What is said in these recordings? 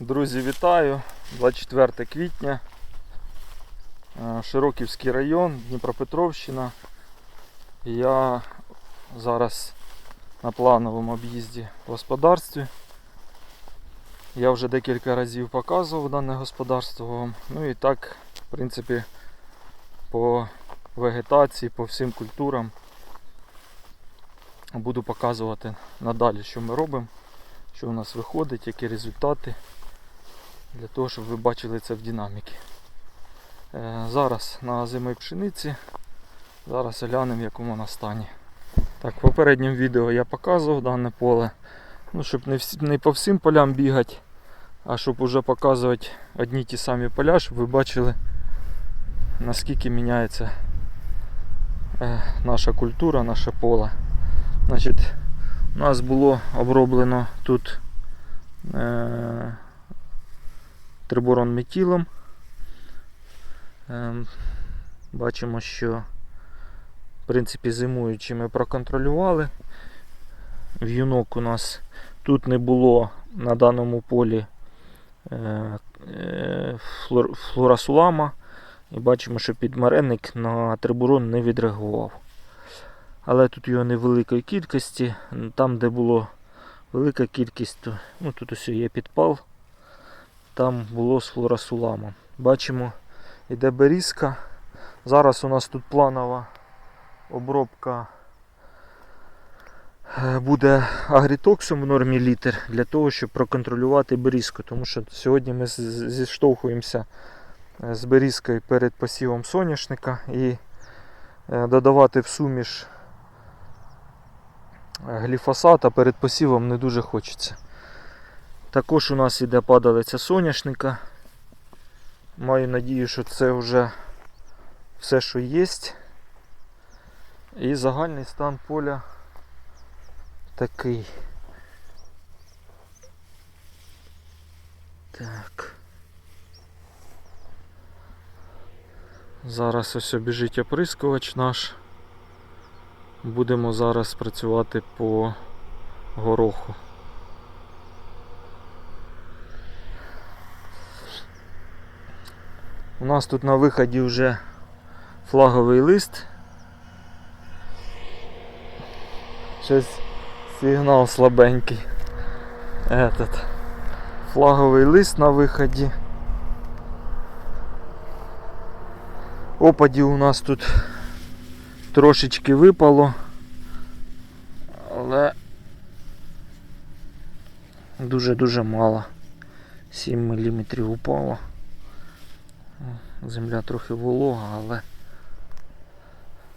Друзі, вітаю! 24 квітня, е, Широківський район, Дніпропетровщина. Я зараз на плановому об'їзді в господарстві. Я вже декілька разів показував дане господарство вам. Ну і так, в принципі, по вегетації, по всім культурам буду показувати надалі, що ми робимо, що у нас виходить, які результати для того, щоб ви бачили це в динаміки. Е, Зараз на зимій пшениці. Зараз глянемо, в якому вона стані. Так, в попередньому відео я показував дане поле. Ну, щоб не, всі, не по всім полям бігати, а щоб уже показувати одні ті самі поля, щоб ви бачили, наскільки міняється е, наша культура, наше поле. Значить, у нас було оброблено тут е, триборон метілом. Ем, Бачимо, що в принципі зимуючи ми проконтролювали. В'юнок у нас тут не було на даному полі е, е, флор, флорасулама. І бачимо, що підмаренник на трибурон не відреагував. Але тут його невеликої кількості. Там, де було велика кількість, то ну, тут ось є підпал там було з флорасулама. Бачимо, йде берізка. Зараз у нас тут планова обробка е, буде агрітоксом в нормі літр для того, щоб проконтролювати берізку. Тому що сьогодні ми зіштовхуємося е, з берізкою перед посівом соняшника і е, додавати в суміш гліфосата перед посівом не дуже хочеться. Також у нас іде падалиця соняшника. Маю надію, що це вже все, що є. І загальний стан поля такий. Так. Зараз ось біжить оприскувач наш. Будемо зараз працювати по гороху. У нас тут на виході вже флаговий лист. Щось сигнал слабенький. Этот. Флаговий лист на виході. Опадів у нас тут трошечки випало. Але дуже-дуже мало. 7 мм упало. Земля трохи волога, але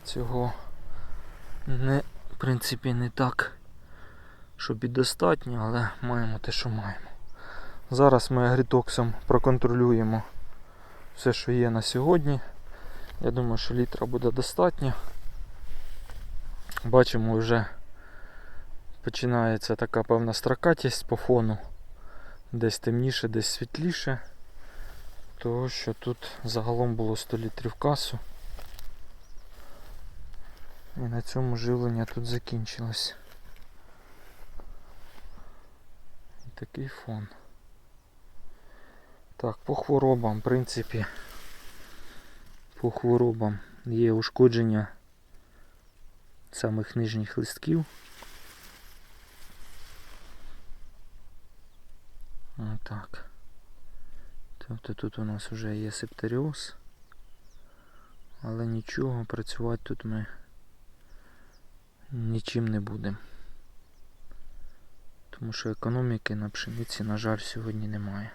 цього не, в принципі не так, щоб і достатньо, але маємо те, що маємо. Зараз ми агрітоксом проконтролюємо все, що є на сьогодні. Я думаю, що літра буде достатньо. Бачимо, вже починається така певна строкатість по фону. Десь темніше, десь світліше. Того, що тут загалом було 100 літрів касу. І на цьому живлення тут закінчилось. Такий фон. Так, по хворобам, в принципі, по хворобам є ушкодження самих нижніх листків. Отак. Тобто тут у нас вже є септеріоз, але нічого, працювати тут ми нічим не будемо. Тому що економіки на пшениці, на жаль, сьогодні немає.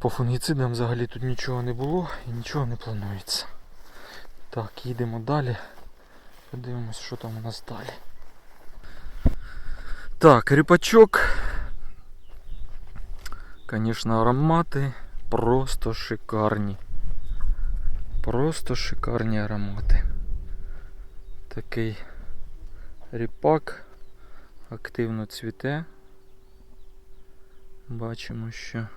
По фунгіцидам взагалі тут нічого не було і нічого не планується. Так, їдемо далі. Подивимось, що там у нас далі. Так, ріпачок. Конечно, аромати просто шикарні. Просто шикарні аромати. Такий ріпак активно цвіте. Бачимо, що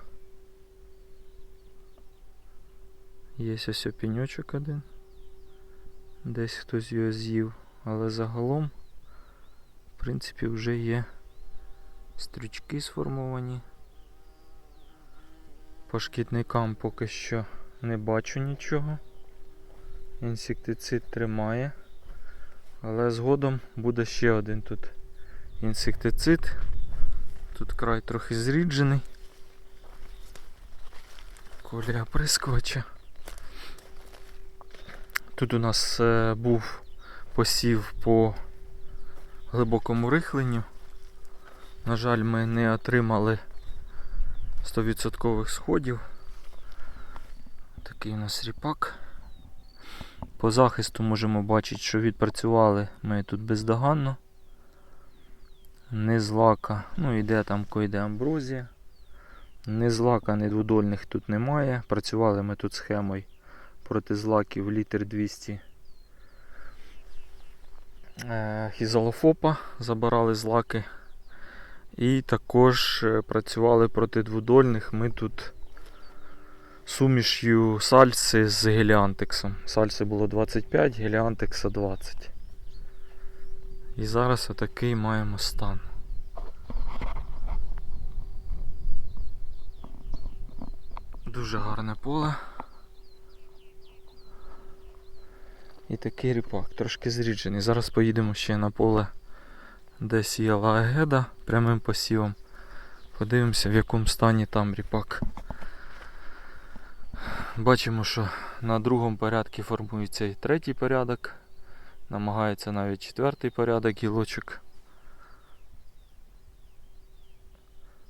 є ось опіньочок один. Десь хтось його з'їв, але загалом, в принципі, вже є Стрючки сформовані. По шкідникам поки що не бачу нічого. Інсектицид тримає. Але згодом буде ще один тут інсектицид. Тут край трохи зріджений. Колія прискоча. Тут у нас е, був посів по глибокому рихленню. На жаль, ми не отримали 100% сходів. Такий у нас ріпак. По захисту можемо бачити, що відпрацювали ми тут бездоганно. Не злака, ну іде там койде амброзія. Не злака, не тут немає. Працювали ми тут схемою проти злаків літр 200 е, хізалофопа, забирали злаки. І також е, працювали проти дводольних. Ми тут суміш'ю сальси з геліантексом. Сальси було 25, геліантекса 20. І зараз отакий маємо стан. Дуже гарне поле. І такий ріпак, трошки зріджений. Зараз поїдемо ще на поле, де сіяла агеда прямим посівом. Подивимося, в якому стані там ріпак. Бачимо, що на другому порядку формується і третій порядок. Намагається навіть четвертий порядок гілочок.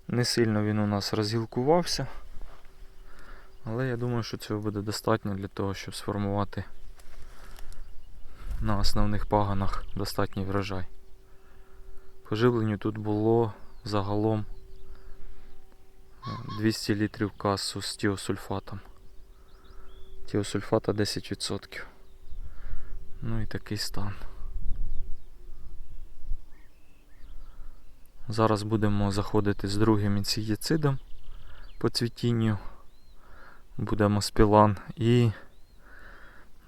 Не сильно він у нас розгілкувався. Але я думаю, що цього буде достатньо для того, щоб сформувати на основних паганах достатній врожай. По живленню тут було загалом е, 200 літрів касу з тіосульфатом. Тіосульфата 10%. Ну і такий стан. Зараз будемо заходити з другим інсектицидом по цвітінню. Будемо спілан і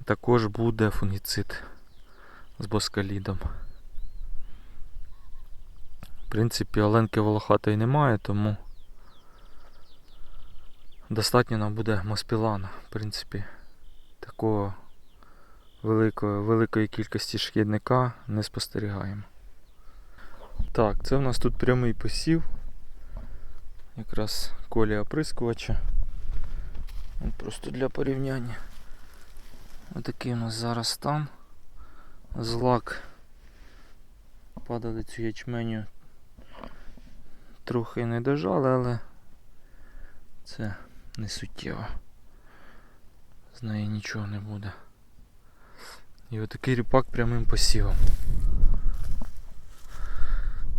також буде фунгіцид з боскалідом. В принципі, оленки волохатої немає, тому достатньо нам буде моспілана. В принципі, такого великої, великої кількості шкідника не спостерігаємо. Так, це в нас тут прямий посів. Якраз колія оприскувача. Просто для порівняння. Отакий у нас зараз стан. Злак падалицю ячменю трохи не дожали, але це не суттєво. З неї нічого не буде. І отакий ріпак прямим посівом.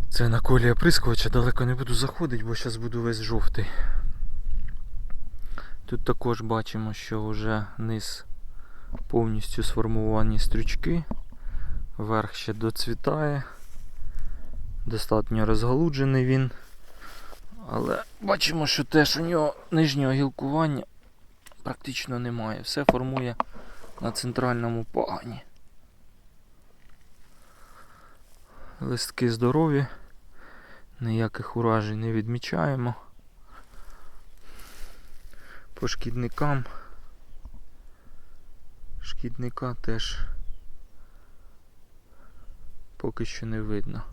Це на колі оприскувача далеко не буду заходити, бо зараз буду весь жовтий. Тут також бачимо, що вже низ повністю сформовані стрючки. Верх ще доцвітає. Достатньо розгалуджений він. Але бачимо, що теж у нього нижнього гілкування практично немає. Все формує на центральному пагані. Листки здорові, ніяких уражень не відмічаємо. По шкідникам. Шкідника теж поки що не видно.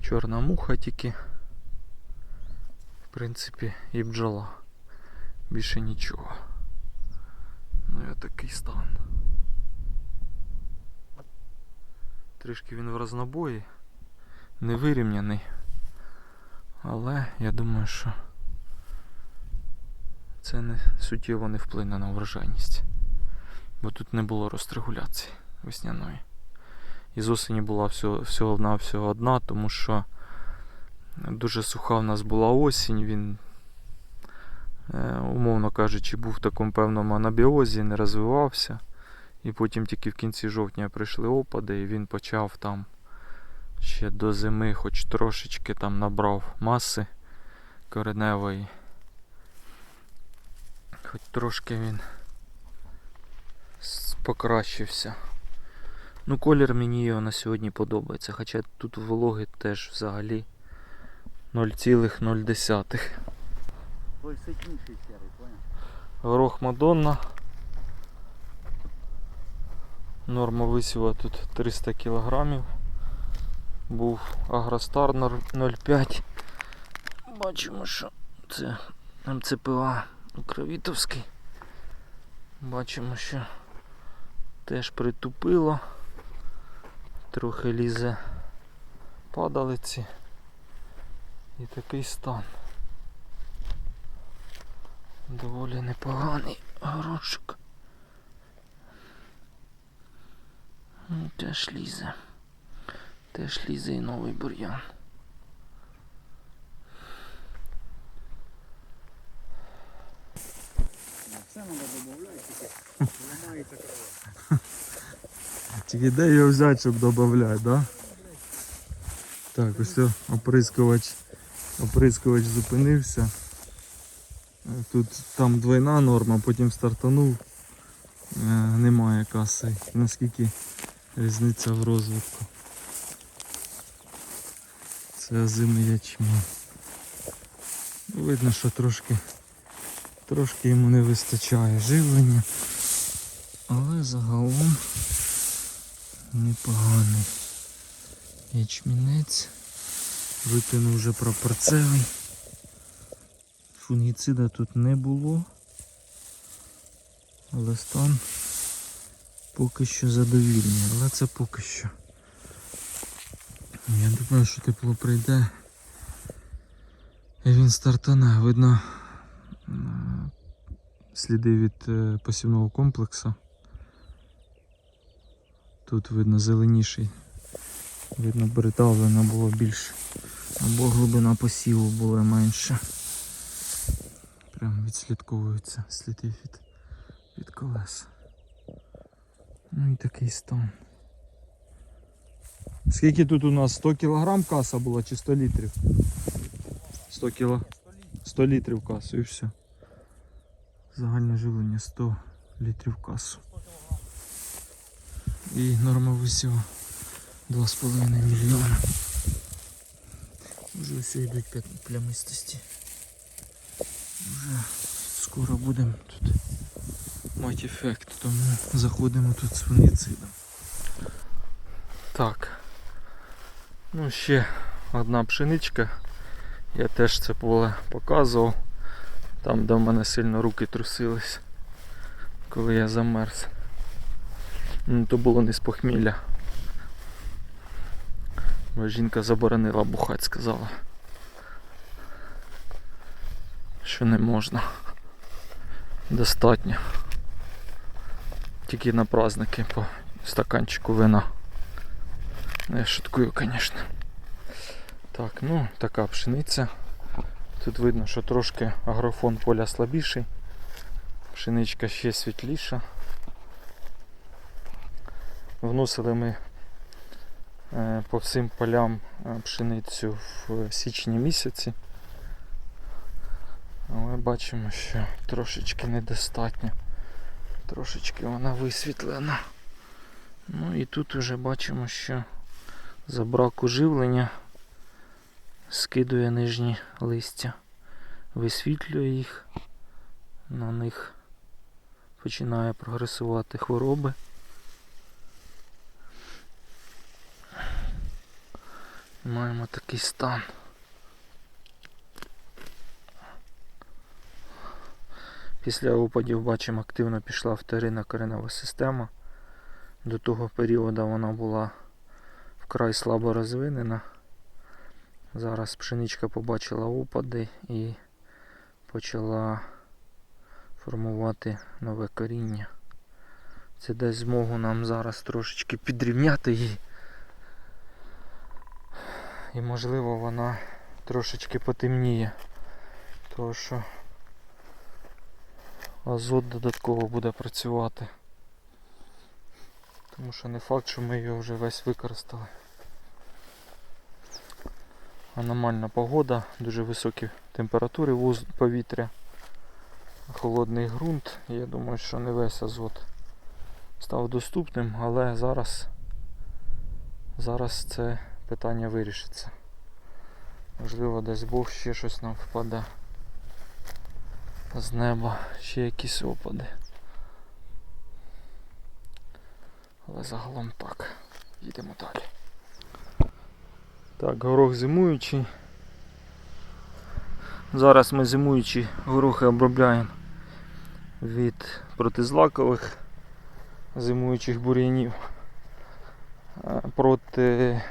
Чорна муха тільки. В принципі, і бджола. Більше нічого. Ну і отакий стан. Трішки він в рознобої, не вирівняний. Але я думаю, що це не суттєво не вплине на врожайність. Бо тут не було розрегуляції весняної. І з осені була всього, всього на всього одна, тому що дуже суха в нас була осінь, він, е, умовно кажучи, був в такому певному анабіозі, не розвивався. І потім тільки в кінці жовтня прийшли опади, і він почав там ще до зими, хоч трошечки там набрав маси кореневої. Хоч трошки він покращився. Ну, колір мені його на сьогодні подобається. Хоча тут вологи теж взагалі 0,0. Той ситніший поняв? Горох Мадонна. Норма висіва тут 300 кг. Був Агростар 0,5. Бачимо, що це МЦПА Кровітовський. Бачимо, що теж притупило. Трохи лізе падалиці. І такий стан. Доволі непоганий горошок. Ну, Теж лізе. Теж лізе і новий бур'ян. Все треба додати, ламається крова. Тільки де його взяти, щоб додати, да? Так, ось оприскувач, оприскувач зупинився. Е, Тут там двойна норма, потім стартанув. Е, Немає каси. Наскільки різниця в розвитку. Це озимий ячмінь. Ну, Видно, що трошки, трошки йому не вистачає живлення. Але загалом непоганий ячмінець. Викинув вже пропорцевий. Фунгіцида тут не було. Але стан поки що задовільний, але це поки що. Я думаю, що тепло прийде. І він стартане. Видно е, сліди від е, посівного комплексу. Тут видно зеленіший. Видно, притавлено було більше. Або глибина посіву була менша. Прям відслідковуються сліди від, від колес. Ну і такий стан. Скільки тут у нас 100 кг каса була чи 100 літрів? 100 кг. 100 літрів касу і все. Загальне живлення 100 літрів касу. І норма висіла 2,5 мільйона. Вже ось йдуть плямистості. Вже скоро будемо тут мати ефект, тому заходимо тут з фунгіцидом. Так. Ну, ще одна пшеничка. Я теж це поле показував. Там, де в мене сильно руки трусились, коли я замерз. Ну, то було не з похмілля. Бо жінка заборонила бухати, сказала. Що не можна. Достатньо. Тільки на праздники по стаканчику вина. Ну, Я шуткую, звісно. Так, ну така пшениця. Тут видно, що трошки агрофон поля слабіший. Пшеничка ще світліша. Вносили ми по всім полям е, пшеницю в січні місяці. Але бачимо, що трошечки недостатньо. Трошечки вона висвітлена. Ну і тут вже бачимо, що за браку живлення скидує нижні листя, висвітлює їх, на них починає прогресувати хвороби. Маємо такий стан. Після опадів бачимо активно пішла вторинна коренева система. До того періоду вона була вкрай слабо розвинена. Зараз пшеничка побачила опади і почала формувати нове коріння. Це дасть змогу нам зараз трошечки підрівняти її. І можливо вона трошечки потемніє. Тому що азот додатково буде працювати. Тому що не факт, що ми його вже весь використали. Аномальна погода, дуже високі температури повітря, холодний ґрунт. Я думаю, що не весь азот став доступним, але зараз, зараз це питання вирішиться. Можливо, десь Бог ще щось нам впаде. З неба ще якісь опади. Але загалом так. Їдемо далі. Так, горох зимуючий. Зараз ми зимуючі горохи обробляємо від протизлакових зимуючих бур'янів. Е, Проти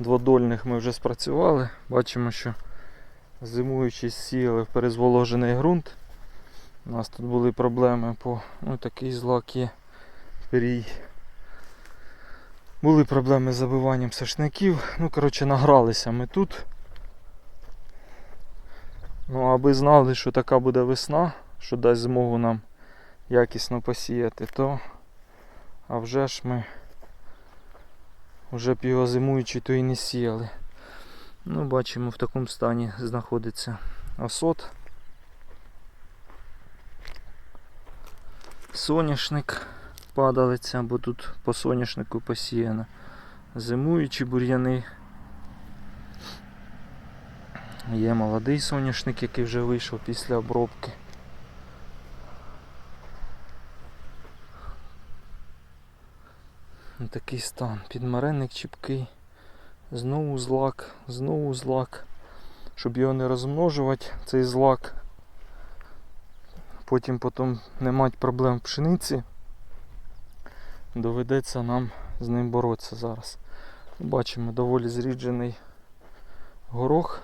дводольних ми вже спрацювали. Бачимо, що зимуючі сіяли в перезволожений ґрунт. У нас тут були проблеми по ну, такий злак є пирій. Були проблеми з забиванням сашників. Ну, коротше, награлися ми тут. Ну, аби знали, що така буде весна, що дасть змогу нам якісно посіяти, то а вже ж ми вже б його зимуючи, то і не сіяли. Ну, бачимо, в такому стані знаходиться осот. Соняшник падалиця, бо тут по соняшнику посіяно. Зимуючі бур'яни. Є молодий соняшник, який вже вийшов після обробки. Такий стан. Підмаренник чіпкий. Знову злак, знову злак. Щоб його не розмножувати, цей злак. Потім потім не мати проблем в пшениці. Доведеться нам з ним боротися зараз. Бачимо доволі зріджений горох.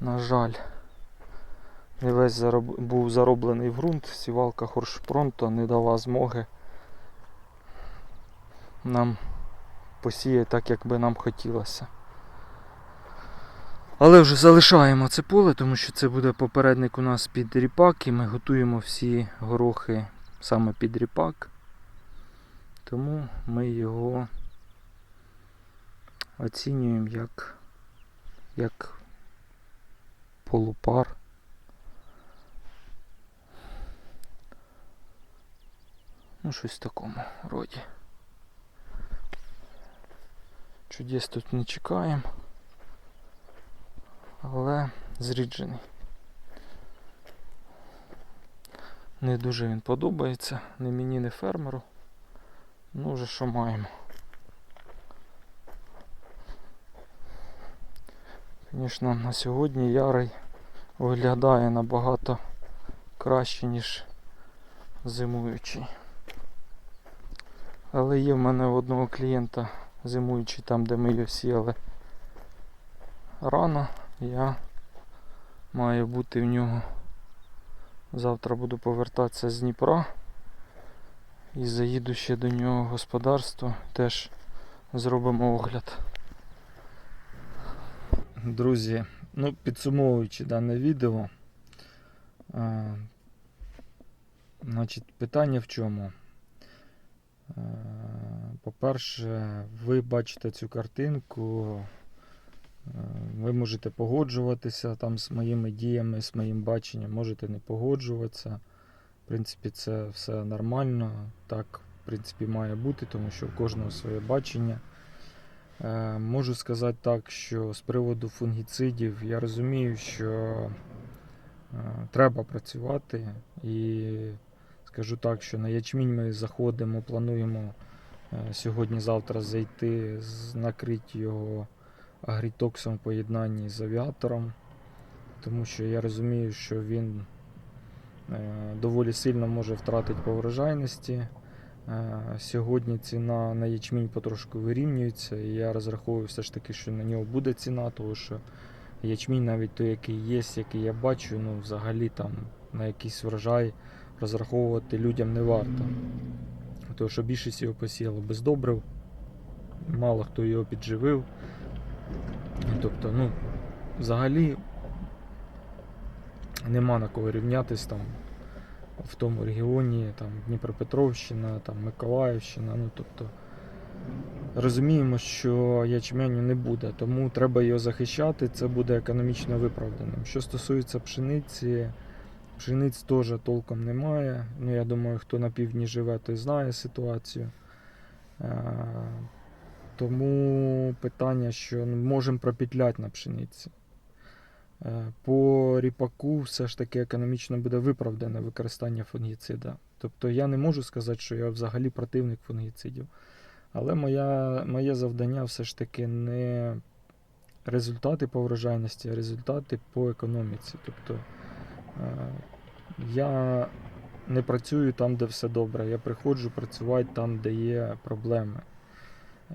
На жаль, не весь був зароблений в ґрунт, сівалка Хоршпронто не дала змоги нам посіяти так, як би нам хотілося. Але вже залишаємо це поле, тому що це буде попередник у нас під ріпак, і ми готуємо всі горохи саме під ріпак. Тому ми його оцінюємо як, як полупар. Ну, щось в такому роді. Чудес тут не чекаємо, але зріджений. Не дуже він подобається, не мені, не фермеру. Ну, вже що маємо. Звісно, на сьогодні ярий виглядає набагато краще, ніж зимуючий. Але є в мене у одного клієнта зимуючий там, де ми його сіяли рано. Я маю бути в нього. Завтра буду повертатися з Дніпра і заїду ще до нього в господарство, теж зробимо огляд. Друзі, ну підсумовуючи дане відео, е, значить, питання в чому? Е, По-перше, ви бачите цю картинку, е, ви можете погоджуватися там з моїми діями, з моїм баченням, можете не погоджуватися. В принципі, це все нормально. Так, в принципі, має бути, тому що у кожного своє бачення. Е, Можу сказати так, що з приводу фунгіцидів я розумію, що треба працювати і скажу так, що на ячмінь ми заходимо, плануємо е, сьогодні-завтра зайти, накрити його агрітоксом в поєднанні з авіатором, тому що я розумію, що він е, доволі сильно може втратити по врожайності. Е, Сьогодні ціна на ячмінь потрошку вирівнюється, і я розраховую все ж таки, що на нього буде ціна, тому що ячмінь, навіть той, який є, який я бачу, ну взагалі там на якийсь врожай розраховувати людям не варто. Тому що більшість його посіяло без добрив, мало хто його підживив. Тобто, ну, взагалі нема на кого рівнятись там в тому регіоні, там Дніпропетровщина, там Миколаївщина. Ну, тобто, розуміємо, що ячменю не буде, тому треба його захищати, це буде економічно виправданим. Що стосується пшениці, пшениць теж толком немає. Ну, я думаю, хто на півдні живе, той знає ситуацію. Е, Тому питання, що ну, можемо пропетляти на пшениці. Е, По ріпаку все ж таки економічно буде виправдане використання фунгіцида. Тобто я не можу сказати, що я взагалі противник фунгіцидів. Але моя, моє завдання все ж таки не результати по врожайності, а результати по економіці. Тобто я не працюю там, де все добре. Я приходжу працювати там, де є проблеми.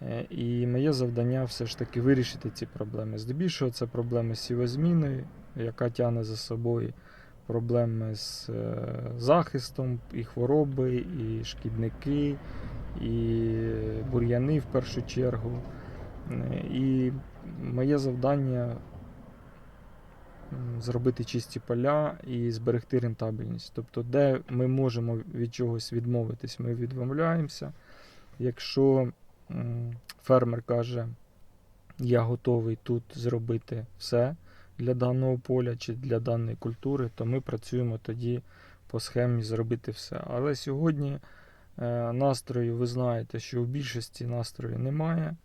Е, І моє завдання все ж таки вирішити ці проблеми. Здебільшого це проблеми з сівозміною, яка тягне за собою проблеми з е, захистом, і хвороби, і шкідники, і бур'яни в першу чергу. Е, І моє завдання зробити чисті поля і зберегти рентабельність. Тобто, де ми можемо від чогось відмовитись, ми відмовляємося. Якщо фермер каже, я готовий тут зробити все для даного поля чи для даної культури, то ми працюємо тоді по схемі зробити все. Але сьогодні е, настрою, ви знаєте, що у більшості настрою немає.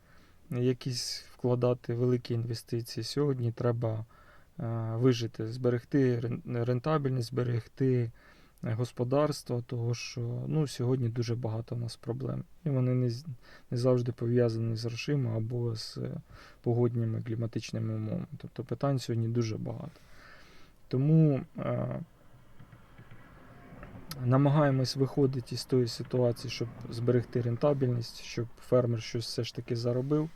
Якісь вкладати великі інвестиції. Сьогодні треба вижити, зберегти рентабельність, зберегти е, господарство, того що ну, сьогодні дуже багато у нас проблем. І вони не, не завжди пов'язані з грошима або з е, погодніми кліматичними умовами. Тобто питань сьогодні дуже багато. Тому е, намагаємось виходити із тої ситуації, щоб зберегти рентабельність, щоб фермер щось все ж таки заробив.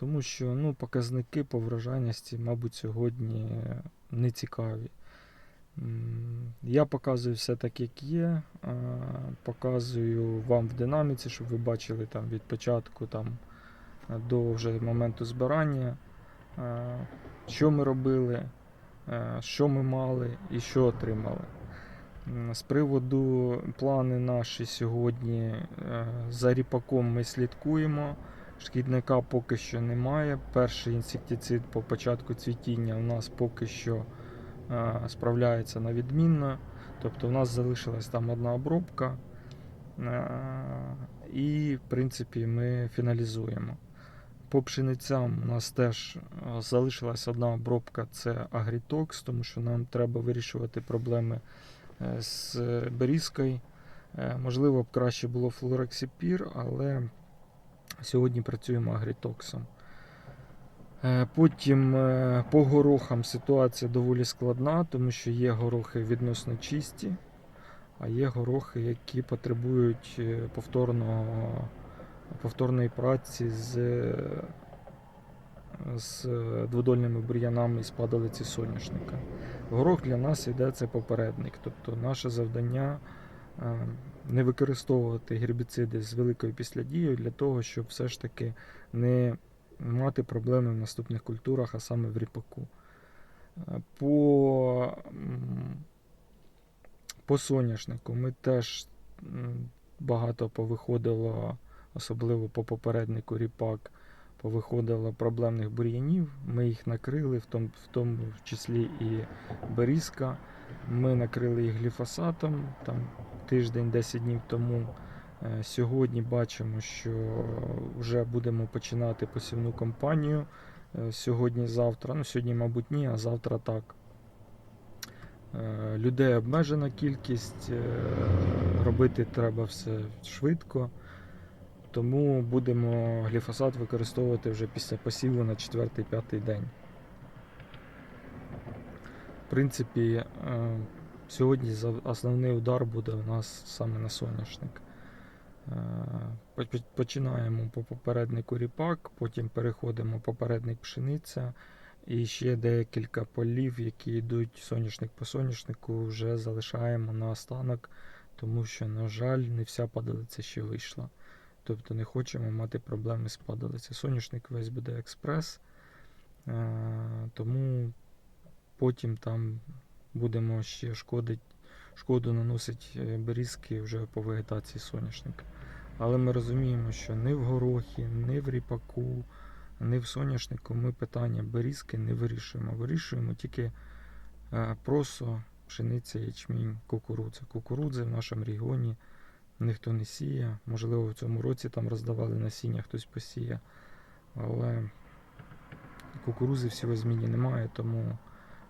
Тому що ну, показники по врожайності, мабуть, сьогодні не цікаві. Я показую все так, як є. Показую вам в динаміці, щоб ви бачили там від початку там, до вже моменту збирання, що ми робили, що ми мали і що отримали. З приводу плани наші сьогодні е, за ріпаком ми слідкуємо. Шкідника поки що немає. Перший інсектицид по початку цвітіння у нас поки що е, справляється на відмінно. Тобто у нас залишилась там одна обробка. е, І, в принципі, ми фіналізуємо. По пшеницям у нас теж е, залишилась одна обробка це агрітокс, тому що нам треба вирішувати проблеми з берізкою. Можливо, б краще було флорексипір, але сьогодні працюємо агрітоксом. Е, Потім е, по горохам ситуація доволі складна, тому що є горохи відносно чисті, а є горохи, які потребують е, повторного, повторної праці з, з дводольними бур'янами з падалиці соняшника. Горох для нас йде це попередник. Тобто наше завдання е, не використовувати гербіциди з великою післядією для того, щоб все ж таки не мати проблеми в наступних культурах, а саме в ріпаку. Е, По, по соняшнику ми теж багато повиходило, особливо по попереднику ріпак, повиходило проблемних бур'янів. Ми їх накрили, в тому, в тому числі і берізка. Ми накрили їх гліфосатом там, тиждень, 10 днів тому. Е, Сьогодні бачимо, що вже будемо починати посівну кампанію. Е, Сьогодні-завтра, ну сьогодні, мабуть, ні, а завтра так. Е, Людей обмежена кількість, робити треба все швидко. Тому будемо гліфосат використовувати вже після посіву на 4-5 день. В принципі, сьогодні основний удар буде у нас саме на соняшник. Е, Починаємо по попереднику ріпак, потім переходимо попередник пшениця. І ще декілька полів, які йдуть соняшник по соняшнику, вже залишаємо на останок, тому що, на жаль, не вся падалиця ще вийшла. Тобто не хочемо мати проблеми з падалицею. Соняшник весь буде експрес, е, тому потім там будемо ще шкодить, шкоду наносити берізки вже по вегетації соняшника. Але ми розуміємо, що ні в горохі, ні в ріпаку, ні в соняшнику ми питання берізки не вирішуємо. Вирішуємо тільки е, просо, пшениця, ячмінь, кукурудза. Кукурудзи в нашому регіоні ніхто не сіє. Можливо, в цьому році там роздавали насіння, хтось посіє. Але кукурузи в сівозміні немає, тому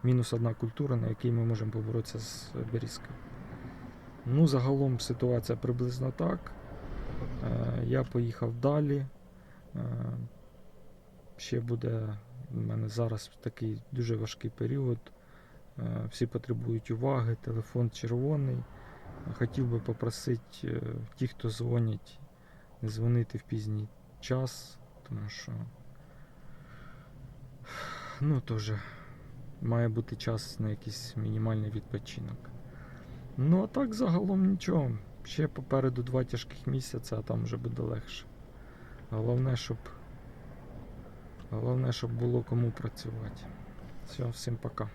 мінус одна культура, на якій ми можемо поборотися з берізкою. Ну, загалом ситуація приблизно так. Е, Я поїхав далі. Е, Ще буде у мене зараз такий дуже важкий період. Е, Всі потребують уваги, телефон червоний. Хотів би попросити ті, хто дзвонять, не дзвонити в пізній час, тому що ну, теж має бути час на якийсь мінімальний відпочинок. Ну, а так загалом нічого. Ще попереду два тяжких місяці, а там вже буде легше. Головне, щоб, головне, щоб було кому працювати. Все, всім пока.